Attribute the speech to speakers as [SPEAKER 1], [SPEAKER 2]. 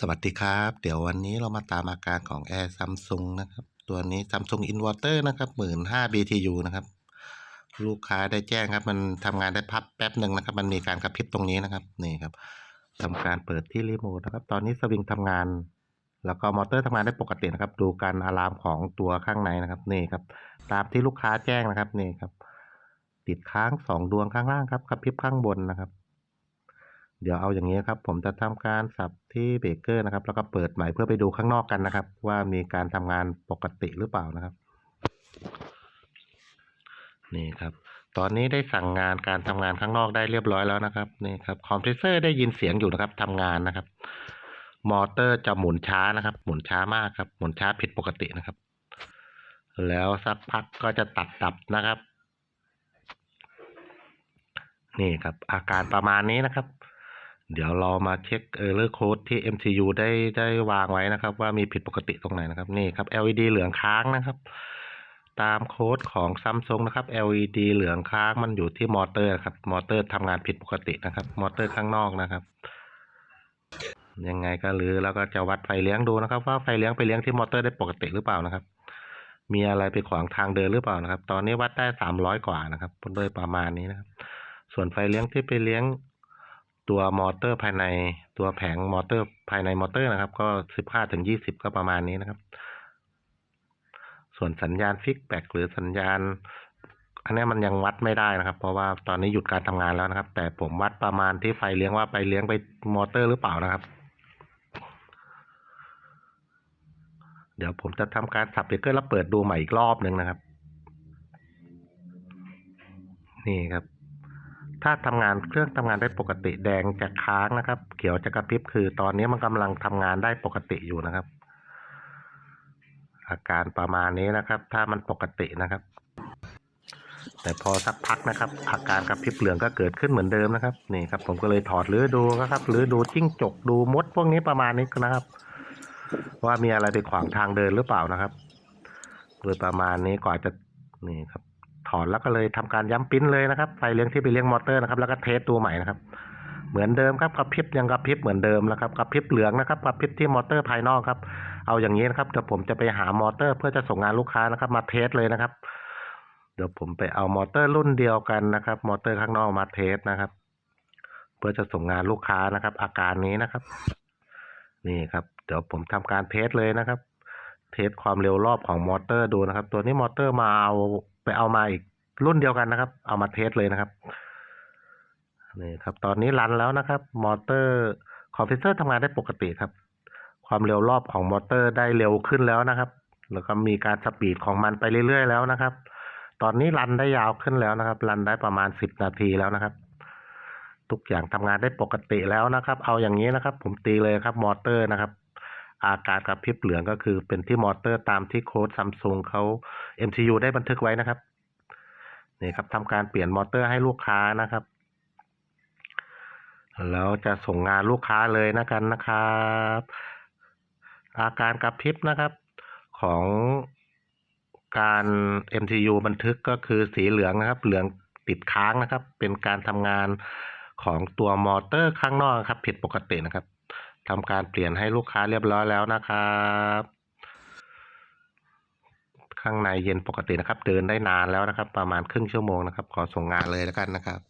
[SPEAKER 1] สวัสดีครับ เดี๋ยววันนี้เรามาตามอาการของแอร์ซัมซุงนะครับ ตัวนี้ Samsung Inverter นะครับ15,000 BTU นะครับ ลูกค้าได้แจ้งครับ มันทำงานได้พับแป๊บหนึ่งนะครับ มันมีการกระพริบตรงนี้นะครับ นี่ครับทำการเปิดที่รีโมทนะครับ ตอนนี้สวิงทำงาน แล้วก็มอเตอร์ทำงานได้ปกตินะครับ ดูการอะลามของตัวข้างในนะครับ นี่ครับ ตามที่ลูกค้าแจ้งนะครับ นี่ครับ ติดค้างสองดวงข้างล่างครับกระพริบข้างบนนะครับ เดี๋ยวเอาอย่างนี้ครับ ผมจะทำการสับที่เบรกเกอร์นะครับ แล้วก็เปิดใหม่เพื่อไปดูข้างนอกกันนะครับ ว่ามีการทำงานปกติหรือเปล่านะครับ นี่ครับ ตอนนี้ได้สั่งงานการทำงานข้างนอกได้เรียบร้อยแล้วนะครับนี่ครับคอมเพรสเซอร์ได้ยินเสียงอยู่นะครับทำงานนะครับ มอเตอร์จะหมุนช้านะครับ หมุนช้ามากครับ หมุนช้าผิดปกตินะครับ แล้วสักพักก็จะตัดดับนะครับ นี่ครับ อาการประมาณนี้นะครับ เดี๋ยวเรามาเช็คเออร์เลอร์โค้ดที่ MCU ได้ได้วางไว้นะครับ ว่ามีผิดปกติตรงไหนนะครับ นี่ครับ LED เหลืองค้างนะครับ ตามโค้ดของ Samsung นะครับ LED เหลืองค้างมันอยู่ที่มอเตอร์ครับ มอเตอร์ทำงานผิดปกตินะครับ มอเตอร์ข้างนอกนะครับ ยังไงก็หรือแล้วก็จะวัดไฟเลี้ยงดูนะครับ ว่าไฟเลี้ยงไปเลี้ยงที่มอเตอร์ได้ปกติหรือเปล่านะครับ มีอะไรไปขวางทางเดินหรือเปล่านะครับ ตอนนี้วัดได้สามร้อยกว่านะครับโดยประมาณนี้นะครับส่วนไฟเลี้ยงที่ไปเลี้ยง ตัวมอเตอร์ภายในตัวแผงมอเตอร์ภายในมอเตอร์นะครับ ก็สิบห้าถึงยี่สิบก็ประมาณนี้นะครับ ส่วนสัญญาณฟิกแบกหรือสัญญาณ อันนี้มันยังวัดไม่ได้นะครับ เพราะว่าตอนนี้หยุดการทำงานแล้วนะครับ แต่ผมวัดประมาณที่ไฟเลี้ยงว่าไปเลี้ยงไปมอเตอร์หรือเปล่านะครับ เดี๋ยวผมจะทำการสับเบรกเกอร์แล้วเปิดดูใหม่อีกรอบหนึ่งนะครับ นี่ครับ ถ้าทำงานเครื่องทำงานได้ปกติแดงจะค้างนะครับ เขียวจะกระพริบคือตอนนี้มันกำลังทำงานได้ปกติอยู่นะครับ อาการประมาณนี้นะครับ ถ้ามันปกตินะครับ แต่พอสักพักนะครับ อาการกระพริบเหลืองก็เกิดขึ้นเหมือนเดิมนะครับนี่ครับ ผมก็เลยถอดหรือดูนะครับหรือดูจิ้งจกดูมดพวกนี้ประมาณนี้นะครับ ว่ามีอะไรไปขวางทางเดินหรือเปล่านะครับโดยประมาณนี้กว่าจะนี่ครับ ถอดแล้วก็เลยทำการย้ำปิ้นเลยนะครับไฟเลี้ยงที่ไปเลี้ยงมอเตอร์นะครับแล้วก็เทสตัวใหม่นะครับ เหมือนเดิมครับกระพริบยังกระพริบเหมือนเดิมนะครับกระพริบเหลืองนะครับกระพริบที่มอเตอร์ภายนอกครับ เอาอย่างนี้นะครับเดี๋ยวผมจะไปหามอเตอร์เพื่อจะส่งงานลูกค้านะครับ มาเทสเลยนะครับ เดี๋ยวผมไปเอามอเตอร์รุ่นเดียวกันนะครับ มอเตอร์ข้างนอกมาเทสนะครับ เพื่อจะส่งงานลูกค้านะครับ อาการนี้นะครับ นี่ครับเดี๋ยวผมทำการเทสเลยนะครับ เทสความเร็วรอบของมอเตอร์ดูนะครับ ตัวนี้มอเตอร์มาเอา ไปเอามาอีกรุ่นเดียวกันนะครับ เอามาเทสเลยนะครับนี่ครับ ตอนนี้รันแล้วนะครับ มอเตอร์คอมเพรสเซอร์ทำงานได้ปกติครับ ความเร็วรอบของมอเตอร์ได้เร็วขึ้นแล้วนะครับ แล้วก็มีการสปีดของมันไปเรื่อยๆแล้วนะครับ ตอนนี้รันได้ยาวขึ้นแล้วนะครับ รันได้ประมาณสิบนาทีแล้วนะครับ ทุกอย่างทำงานได้ปกติแล้วนะครับ เอาอย่างนี้นะครับ ผมตีเลยครับ มอเตอร์นะครับ อาการกระพริบเหลืองก็คือเป็นที่มอเตอร์ตามที่โค้ดซัมซุงเขา MCU ได้บันทึกไว้นะครับนี่ครับทำการเปลี่ยนมอเตอร์ให้ลูกค้านะครับ แล้วจะส่งงานลูกค้าเลยนะกันนะครับ อาการกระพริบนะครับของการ MCU บันทึกก็คือสีเหลืองนะครับ เหลืองติดค้างนะครับ เป็นการทำงานของตัวมอเตอร์ข้างนอกครับ ผิดปกตินะครับ ทำการเปลี่ยนให้ลูกค้าเรียบร้อยแล้วนะครับ ข้างในเย็นปกตินะครับ เดินได้นานแล้วนะครับ ประมาณครึ่งชั่วโมงนะครับ ขอส่งงานเลยแล้วกันนะครับ